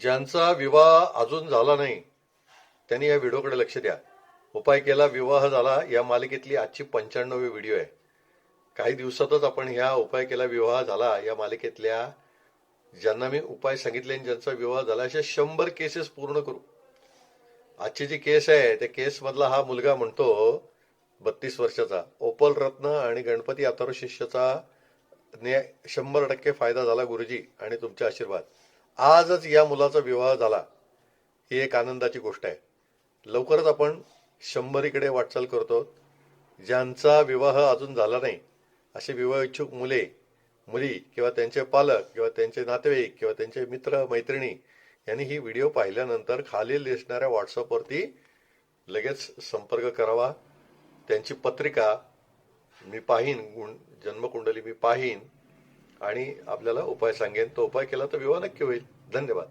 ज्यांचा विवाह अजून झाला नाही त्यांनी या व्हिडिओकडे लक्ष द्या. उपाय केला विवाह झाला. या मालिकेतली आजची पंच्याण्णवी व्हिडिओ आहे. काही दिवसातच आपण ह्या उपाय केला विवाह झाला. या मालिकेतल्या ज्यांना मी उपाय सांगितले आणि ज्यांचा विवाह झाला अशा शंभर केसेस पूर्ण करू. आजची जी केस आहे त्या केस मधला हा मुलगा म्हणतो बत्तीस वर्षाचा. ओपल रत्न आणि गणपती अथर्व शिष्याचा ने शंभर टक्के फायदा झाला गुरुजी आणि तुमचे आशीर्वाद. आजच या मुलाचा विवाह झाला. ही एक आनंदाची गोष्ट आहे. लवकरच आपण शंभरीकडे वाटचाल करतो. ज्यांचा विवाह अजून झाला नाही असे विवाह इच्छुक मुले मुली किंवा त्यांचे पालक किंवा त्यांचे नातेवाईक किंवा त्यांचे मित्र मैत्रिणी यांनी ही व्हिडिओ पाहिल्यानंतर खाली दिसणाऱ्या व्हॉट्सअपवरती लगेच संपर्क करावा. त्यांची पत्रिका मी पाहीन गुण जन्मकुंडली मी पाहीन. आणि आपल्याला उपाय सांगेन. तो उपाय केला तर विवाह नक्की होईल. धन्यवाद.